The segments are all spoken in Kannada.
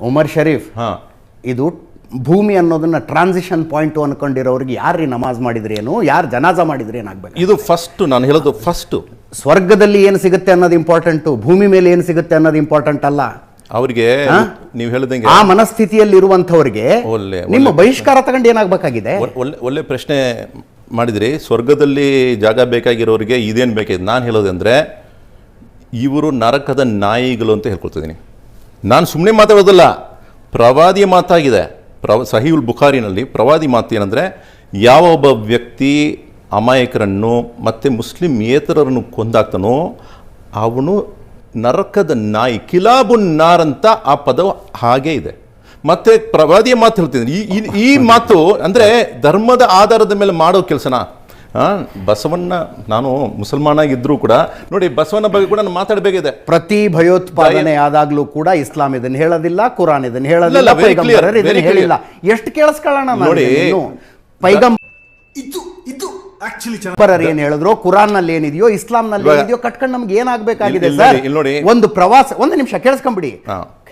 ಉಮರ್ ಶರೀಫ್ ಹಾ. ಇದು ಭೂಮಿ ಅನ್ನೋದನ್ನ ಟ್ರಾನ್ಸಿಷನ್ ಪಾಯಿಂಟ್ ಅನ್ಕೊಂಡಿರೋರಿಗೆ ಯಾರು ನಮಾಜ್ ಮಾಡಿದ್ರಿ ಏನು? ಯಾರು ಜನಾಜ ಮಾಡಿದ್ರಿ ಏನಾಗ್ಬೇಕು? ಇದು ಫಸ್ಟ್ ನಾನು ಹೇಳೋದು ಫಸ್ಟ್ ಸ್ವರ್ಗದಲ್ಲಿ ಏನು ಸಿಗುತ್ತೆ ಅನ್ನೋದು ಇಂಪಾರ್ಟೆಂಟು ಭೂಮಿ ಮೇಲೆ ಏನು ಸಿಗುತ್ತೆ ಅನ್ನೋದು ಇಂಪಾರ್ಟೆಂಟ್ ಅಲ್ಲ. ಅವರಿಗೆ ನೀವು ಹೇಳಿದಂಗೆ ಆ ಮನಸ್ಥಿತಿಯಲ್ಲಿ ಇರುವಂತವ್ರಿಗೆ ಒಳ್ಳೆ- ನಿಮ್ಮ ಬಹಿಷ್ಕಾರ ತಗೊಂಡು ಏನಾಗಬೇಕಾಗಿದೆ? ಒಳ್ಳೆ ಒಳ್ಳೆ ಪ್ರಶ್ನೆ ಮಾಡಿದ್ರಿ. ಸ್ವರ್ಗದಲ್ಲಿ ಜಾಗ ಬೇಕಾಗಿರೋರಿಗೆ ಇದೇನು ಬೇಕಾಗಿದೆ ನಾನು ಹೇಳೋದಂದ್ರೆ ಇವರು ನರಕದ ನಾಯಿಗಳು ಅಂತ ಹೇಳ್ಕೊಳ್ತಿದ್ದೀನಿ ನಾನು ಸುಮ್ಮನೆ ಮಾತಾಡೋದಲ್ಲ, ಪ್ರವಾದಿಯ ಮಾತಾಗಿದೆ. ಪ್ರವ ಸಹಿಯುಲ್ ಬುಖಾರಿನಲ್ಲಿ ಪ್ರವಾದಿ ಮಾತು ಏನಂದರೆ, ಯಾವ ಒಬ್ಬ ವ್ಯಕ್ತಿ ಅಮಾಯಕರನ್ನು ಮತ್ತು ಮುಸ್ಲಿಮೇತರರನ್ನು ಕೊಂದಾಗ್ತಾನೋ ಅವನು ನರಕದ ನಾಯಿ, ಕಿಲಾಬುನ್ ನಾರ್ ಅಂತ ಆ ಪದವು ಹಾಗೇ ಇದೆ. ಮತ್ತೆ ಪ್ರವಾದಿಯ ಮಾತು ಹೇಳ್ತಿದ್ದೀನಿ ಈ- ಈ ಮಾತು ಅಂದರೆ ಧರ್ಮದ ಆಧಾರದ ಮೇಲೆ ಮಾಡೋ ಕೆಲಸನ? ಬಸವಣ್ಣ ನಾನು ಮುಸಲ್ಮಾನ ಇದ್ರೂ ಕೂಡ ನೋಡಿ ಬಸವಣ್ಣ ಬಗ್ಗೆ ಕೂಡ ನಾನು ಮಾತಾಡಬೇಕಿದೆ ಪ್ರತಿ ಭಯೋತ್ಪಾದನೆ ಆದಾಗ್ಲೂ ಕೂಡ ಇಸ್ಲಾಂ ಇದನ್ನು ಹೇಳೋದಿಲ್ಲ ಕುರಾನ್ ಇದನ್ನು ಹೇಳೋದಿಲ್ಲ. ಹೇಳಿಲ್ಲ. ಎಷ್ಟು ಕೇಳಿಸ್ಕೊಳ್ಳೋಣ ನೋಡಿ, ಪೈಗಂಬ ಇದು ಆಕ್ಚುಲಿ ಏನ್ ಹೇಳಿದ್ರು? ಕುರಾನ್ನಲ್ಲಿ ಏನಿದೆಯೋ ಇಸ್ಲಾಂ ನಲ್ಲಿ ಏನಿದೆಯೋ ಕಟ್ಕೊಂಡು ನಮ್ಗೆ ಏನಾಗಬೇಕಾಗಿದೆ ಸರ್. ಒಂದು ಪ್ರವಾಸ ಒಂದು ನಿಮಿಷ ಕೇಳಿಸ್ಕೊಂಬಿಡಿ.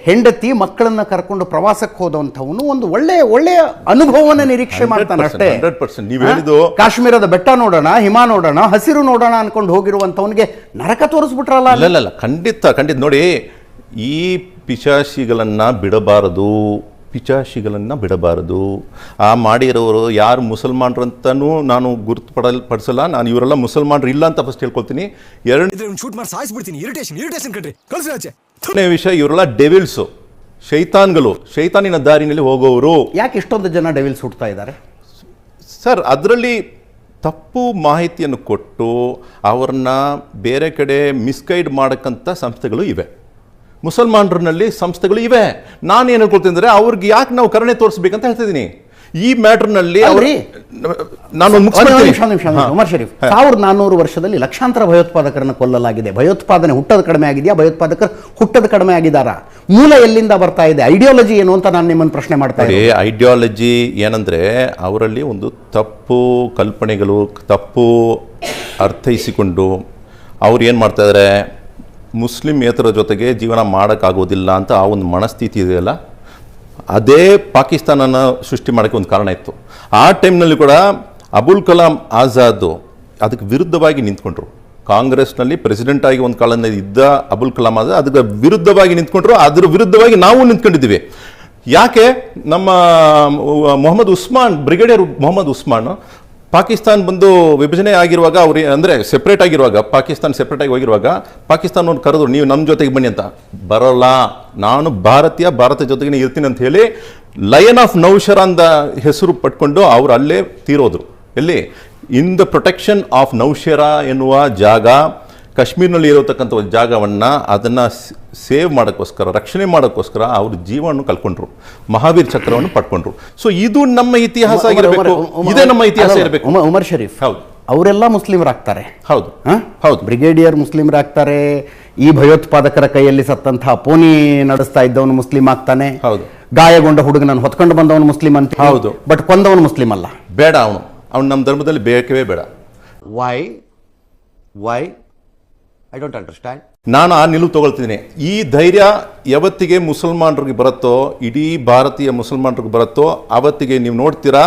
ಹೆಂಡತಿ ಮಕ್ಕಳನ್ನ ಕರ್ಕೊಂಡು ಪ್ರವಾಸಕ್ಕೆ ಹೋದಂಥವನು ಒಂದು ಒಳ್ಳೆ ಒಳ್ಳೆ ಅನುಭವವನ್ನ ನಿರೀಕ್ಷೆ ಮಾಡ್ತಾನೆ ಅಷ್ಟೇ. 100% ನೀವು ಹೇಳಿದ್ದು ಕಾಶ್ಮೀರದ ಬೆಟ್ಟ ನೋಡೋಣ ಹಿಮ ನೋಡೋಣ ಹಸಿರು ನೋಡೋಣ ಅನ್ಕೊಂಡು ಹೋಗಿರುವಂತವನಿಗೆ ನರಕ ತೋರಿಸ್ಬಿಟ್ರಲ್ಲ ಅಲ್ಲ? ಖಂಡಿತ ಖಂಡಿತ. ನೋಡಿ ಈ ಪಿಶಾಶಿಗಳನ್ನ ಬಿಡಬಾರದು. ಪಿಚಾಶಿಗಳನ್ನು ಬಿಡಬಾರದು. ಆ ಮಾಡಿರೋರು ಯಾರು ಮುಸಲ್ಮಾನರಂತನೂ ನಾನು ಗುರುತುಪಡಲ್ ಪಡಿಸಲ್ಲ ನಾನು ಇವರೆಲ್ಲ ಮುಸಲ್ಮಾನರು ಇಲ್ಲ ಅಂತ ಫಸ್ಟ್ ಹೇಳ್ಕೊಳ್ತೀನಿ. ಎರಡನೇ ಇದ್ರೆ ಶೂಟ್ ಮಾಡಿ ಸಾಯಿಸ್ಬಿಡ್ತೀನಿ. ಇರಿಟೇಷನ್ ಇರಿಟೇಷನ್ ಕಣ್ರಿ. ಕಳಿಸಿ ಆಚೆ. ಮೂರನೇ ವಿಷಯ ಇವರೆಲ್ಲ ಡೆವಿಲ್ಸು ಶೈತಾನ್ಗಳು. ಶೈತಾನಿನ ದಾರಿನಲ್ಲಿ ಹೋಗೋರು ಯಾಕೆ ಇಷ್ಟೊಂದು ಜನ ಡೆವಿಲ್ಸ್ ಹುಡ್ತಾ ಇದ್ದಾರೆ? ಸರ್ ಅದರಲ್ಲಿ ತಪ್ಪು ಮಾಹಿತಿಯನ್ನು ಕೊಟ್ಟು ಅವ್ರನ್ನ ಬೇರೆ ಕಡೆ ಮಿಸ್ಗೈಡ್ ಮಾಡಕ್ಕಂಥ ಸಂಸ್ಥೆಗಳು ಇವೆ. ಮುಸಲ್ಮಾನರಲ್ಲಿ ಸಂಸ್ಥೆಗಳು ಇವೆ. ನಾನು ಏನು ಹೇಳ್ಕೊಳ್ತೀನಿ ಅಂದರೆ ಅವ್ರಿಗೆ ಯಾಕೆ ನಾವು ಕರುಣೆ ತೋರಿಸ್ಬೇಕಂತ ಹೇಳ್ತಿದ್ದೀನಿ. ಈ ಮ್ಯಾಟರ್ನಲ್ಲಿ. ಉಮರ್ ಶರೀಫ್ ಸಾವಿರದ ನಾನ್ನೂರು ವರ್ಷದಲ್ಲಿ ಲಕ್ಷಾಂತರ ಭಯೋತ್ಪಾದಕರನ್ನು ಕೊಲ್ಲಲಾಗಿದೆ. ಭಯೋತ್ಪಾದನೆ ಹುಟ್ಟದ ಕಡಿಮೆ ಆಗಿದೆಯಾ? ಭಯೋತ್ಪಾದಕರು ಹುಟ್ಟದ ಕಡಿಮೆ ಆಗಿದಾರ ಮೂಲ ಎಲ್ಲಿಂದ ಬರ್ತಾ ಇದೆ? ಐಡಿಯಾಲಜಿ ಏನು ಅಂತ ನಾನು ನಿಮ್ಮನ್ನು ಪ್ರಶ್ನೆ ಮಾಡ್ತಾ ಇದ್ದೀನಿ ಐಡಿಯಾಲಜಿ ಏನಂದ್ರೆ ಅವರಲ್ಲಿ ಒಂದು ತಪ್ಪು ಕಲ್ಪನೆಗಳು ತಪ್ಪು ಅರ್ಥೈಸಿಕೊಂಡು ಅವ್ರು ಏನು ಮಾಡ್ತಾ ಇದ್ದಾರೆ ಮುಸ್ಲಿಮೇತರ ಜೊತೆಗೆ ಜೀವನ ಮಾಡೋಕ್ಕಾಗೋದಿಲ್ಲ ಅಂತ ಆ ಒಂದು ಮನಸ್ಥಿತಿ ಇದೆಯಲ್ಲ? ಅದೇ ಪಾಕಿಸ್ತಾನನ ಸೃಷ್ಟಿ ಮಾಡೋಕ್ಕೆ ಒಂದು ಕಾರಣ ಇತ್ತು. ಆ ಟೈಮ್ನಲ್ಲಿ ಕೂಡ ಅಬುಲ್ ಕಲಾಂ ಆಜಾದ್ ಅದಕ್ಕೆ ವಿರುದ್ಧವಾಗಿ ನಿಂತ್ಕೊಂಡ್ರು. ಕಾಂಗ್ರೆಸ್ನಲ್ಲಿ ಪ್ರೆಸಿಡೆಂಟ್ ಆಗಿ ಒಂದು ಕಾಲದಲ್ಲಿ ಇದ್ದ ಅಬುಲ್ ಕಲಾಂ ಆಜಾದ್ ಅದಕ್ಕೆ ವಿರುದ್ಧವಾಗಿ ನಿಂತ್ಕೊಂಡ್ರು. ಅದ್ರ ವಿರುದ್ಧವಾಗಿ ನಾವು ನಿಂತ್ಕೊಂಡಿದ್ದೀವಿ. ಯಾಕೆ? ನಮ್ಮ ಮೊಹಮ್ಮದ್ ಉಸ್ಮಾನ್, ಬ್ರಿಗೇಡಿಯರ್ ಮೊಹಮ್ಮದ್ ಉಸ್ಮಾನ್ ಪಾಕಿಸ್ತಾನ್ ಬಂದು ವಿಭಜನೆ ಆಗಿರುವಾಗ ಅವ್ರು ಅಂದರೆ ಸೆಪ್ರೇಟ್ ಆಗಿರುವಾಗ, ಪಾಕಿಸ್ತಾನ ಸೆಪ್ರೇಟ್ ಆಗಿ ಹೋಗಿರುವಾಗ ಪಾಕಿಸ್ತಾನವನ್ನು ಕರೆದ್ರು, ನೀವು ನಮ್ಮ ಜೊತೆಗೆ ಬನ್ನಿ ಅಂತ. ಬರೋಲ್ಲ. ನಾನು ಭಾರತೀಯ, ಭಾರತ ಜೊತೆಗೆ ಇರ್ತೀನಿ ಅಂತ ಹೇಳಿ ಲಯನ್ ಆಫ್ ನೌಶರ ಅಂದ ಹೆಸರು ಪಟ್ಕೊಂಡು ಅವರು ಅಲ್ಲೇ ತೀರೋದ್ರು. ಎಲ್ಲಿ? In the protection of Naushera ಎನ್ನುವ ಜಾಗ ಕಾಶ್ಮೀರ್ನಲ್ಲಿ ಇರತಕ್ಕಂಥ ಒಂದು ಜಾಗವನ್ನು ಅದನ್ನು ಸೇವ್ ಮಾಡೋಕ್ಕೋಸ್ಕರ ರಕ್ಷಣೆ ಮಾಡೋಕ್ಕೋಸ್ಕರ ಅವ್ರ ಜೀವವನ್ನು ಕಳ್ಕೊಂಡ್ರು. ಮಹಾವೀರ್ ಚಕ್ರವನ್ನು ಪಡ್ಕೊಂಡ್ರು. ಸೊ ಇದು ನಮ್ಮ ಇತಿಹಾಸ ಉಮರ್- ಆಗಿರಬೇಕು. ಇದೇ ನಮ್ಮ ಇತಿಹಾಸ ಇರಬೇಕು. ಉಮರ್- ಶರೀಫ್ ಹೌದು. ಅವರೆಲ್ಲ ಮುಸ್ಲಿಮರಾಗ್ತಾರೆ. ಹೌದು. ಹ? ಹೌದು. ಬ್ರಿಗೇಡಿಯರ್ ಮುಸ್ಲಿಮರಾಗ್ತಾರೆ. ಈ ಭಯೋತ್ಪಾದಕರ ಕೈಯಲ್ಲಿ ಸತ್ತಂತಹ ಪೋನಿ ನಡೆಸ್ತಾ ಇದ್ದವನು ಮುಸ್ಲಿಂ ಆಗ್ತಾನೆ. ಹೌದು. ಗಾಯಗೊಂಡ ಹುಡುಗನನ್ನು ಹೊತ್ಕೊಂಡು ಬಂದವನು ಮುಸ್ಲಿಂ ಅಂತ ಹೌದು. ಬಟ್ ಕೊಂದವನು ಮುಸ್ಲಿಂ ಅಲ್ಲ. ಬೇಡ ಅವನು. ಅವನು ನಮ್ಮ ಧರ್ಮದಲ್ಲಿ ಬೇಕೇ ಬೇಡ. Why why I don't understand ನಾನು ಆ ನಿಲುವು ತಗೊಳ್ತಿದ್ದೀನಿ. ಈ ಧೈರ್ಯ ಯಾವತ್ತಿಗೆ ಮುಸಲ್ಮಾನರಿಗೆ ಬರುತ್ತೋ, ಇಡೀ ಭಾರತೀಯ ಮುಸಲ್ಮಾನರಿಗೆ ಬರುತ್ತೋ, ಆವತ್ತಿಗೆ ನೀವು ನೋಡ್ತೀರಾ,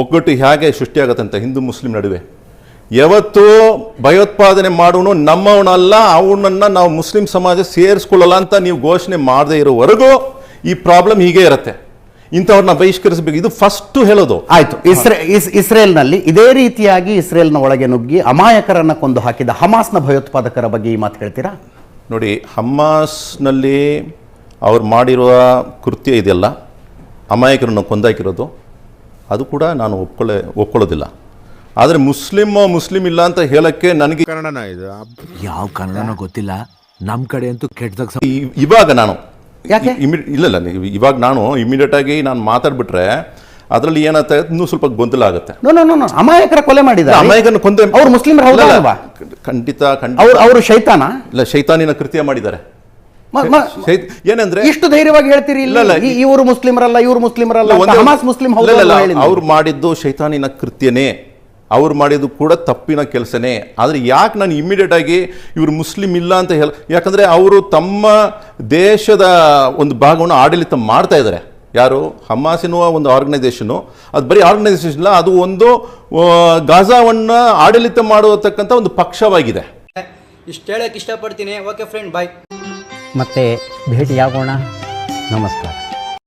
ಒಗ್ಗಟ್ಟು ಹೇಗೆ ಸೃಷ್ಟಿಯಾಗತ್ತಂತ ಹಿಂದೂ ಮುಸ್ಲಿಂ ನಡುವೆ. ಯಾವತ್ತು ಭಯೋತ್ಪಾದನೆ ಮಾಡೋನು ನಮ್ಮವನಲ್ಲ, ಅವನನ್ನು ನಾವು ಮುಸ್ಲಿಂ ಸಮಾಜ ಸೇರಿಸ್ಕೊಳ್ಳಲ್ಲ ಅಂತ ನೀವು ಘೋಷಣೆ ಮಾಡದೇ ಇರೋವರೆಗೂ ಈ ಪ್ರಾಬ್ಲಮ್ ಹೀಗೆ ಇರುತ್ತೆ. ಇಂಥವ್ರನ್ನ ಬಹಿಷ್ಕರಿಸಬೇಕು. ಇದು ಫಸ್ಟ್ ಹೇಳೋದು. ಆಯ್ತು. ಇಸ್ರೇ ಇಸ್- ಇಸ್ರೇಲ್ನಲ್ಲಿ ಇದೇ ರೀತಿಯಾಗಿ ಇಸ್ರೇಲ್ನ ಒಳಗೆ ನುಗ್ಗಿ ಅಮಾಯಕರನ್ನ ಕೊಂದು ಹಾಕಿದ ಹಮಾಸ್ನ ಭಯೋತ್ಪಾದಕರ ಬಗ್ಗೆ ಈ ಮಾತು ಹೇಳ್ತೀರಾ? ನೋಡಿ ಹಮಾಸ್ನಲ್ಲಿ ಅವ್ರು ಮಾಡಿರುವ ಕೃತ್ಯ ಇದೆಲ್ಲ ಅಮಾಯಕರನ್ನು ಕೊಂದಾಕಿರೋದು ಅದು ಕೂಡ ನಾನು ಒಪ್ಕೊಳ್ಳೆ ಒಪ್ಕೊಳ್ಳೋದಿಲ್ಲ. ಆದರೆ ಮುಸ್ಲಿಮ್ ಮುಸ್ಲಿಂ ಇಲ್ಲ ಅಂತ ಹೇಳಕ್ಕೆ ನನಗೆ ಕನ್ನಡನ ಇದು. ಯಾವ ಕನ್ನಡನೋ ಗೊತ್ತಿಲ್ಲ. ನಮ್ಮ ಕಡೆ ಅಂತೂ ಕೆಟ್ಟದಾಗ ಈ- ಇವಾಗ ನಾನು ಯಾಕೆ? ಇಮಿ ಇಲ್ಲ ಇಲ್ಲ ನೀವು ಇವಾಗ ನಾನು ಇಮಿಡಿಯೇಟ್ ಆಗಿ ನಾನು ಮಾತಾಡ್ಬಿಟ್ರೆ ಅದರಲ್ಲಿ ಏನಾಗ್ತಾ ಇನ್ನೂ ಸ್ವಲ್ಪ ಗೊಂದಲ ಆಗುತ್ತೆ. ನೋ ನೋ ನೋ ಅಮಾಯಕರ ಕೊಲೆ ಮಾಡಿದ್ದಾರೆ. ಅಮಾಯಕನ ಕೊಂದೆ ಅವ್ರು ಮುಸ್ಲಿಮರ ಹೌದಾ ಅಲ್ವಾ? ಖಂಡಿತ ಖಂಡಿತ. ಅವ್ರು ಅವರು ಶೈತಾನ? ಇಲ್ಲ ಶೈತಾನಿನ ಕೃತ್ಯ ಮಾಡಿದ್ದಾರೆ. ಏನಂದ್ರೆ ಇಷ್ಟು ಧೈರ್ಯವಾಗಿ ಹೇಳ್ತೀರಿ ಇಲ್ಲ, ಇವರು ಮುಸ್ಲಿಮರಲ್ಲ ಇವರು ಮುಸ್ಲಿಮರಲ್ಲ ಹಮಾಸ್ ಮುಸ್ಲಿಂ ಇಲ್ಲ, ಇಲ್ಲ, ಹೌದು ಅವ್ರು ಮಾಡಿದ್ದು ಶೈತಾನಿನ ಕೃತ್ಯನೇ. ಅವ್ರು ಮಾಡಿದ್ದು ಕೂಡ ತಪ್ಪಿನ ಕೆಲಸನೇ. ಆದರೆ ಯಾಕೆ ನಾನು ಇಮ್ಮಿಡಿಯೇಟಾಗಿ ಆಗಿ ಇವರು ಮುಸ್ಲಿಂ ಇಲ್ಲ ಅಂತ ಹೇಳ ಯಾಕಂದರೆ ಅವರು ತಮ್ಮ ದೇಶದ ಒಂದು ಭಾಗವನ್ನು ಆಡಳಿತ ಮಾಡ್ತಾ ಇದ್ದಾರೆ ಯಾರು? ಹಮಾಸ್ ಎನ್ನುವ ಒಂದು ಆರ್ಗನೈಸೇಷನು ಅದು ಬರೀ ಆರ್ಗನೈಸೇಷನ್ ಇಲ್ಲ ಅದು ಒಂದು ಗಾಜಾವನ್ನು ಆಡಳಿತ ಮಾಡತಕ್ಕಂಥ ಒಂದು ಪಕ್ಷವಾಗಿದೆ. ಇಷ್ಟು ಹೇಳಕ್ಕೆ ಇಷ್ಟಪಡ್ತೀನಿ. ಓಕೆ ಫ್ರೆಂಡ್ ಬಾಯ್ ಮತ್ತೆ ಭೇಟಿಯಾಗೋಣ. ನಮಸ್ಕಾರ.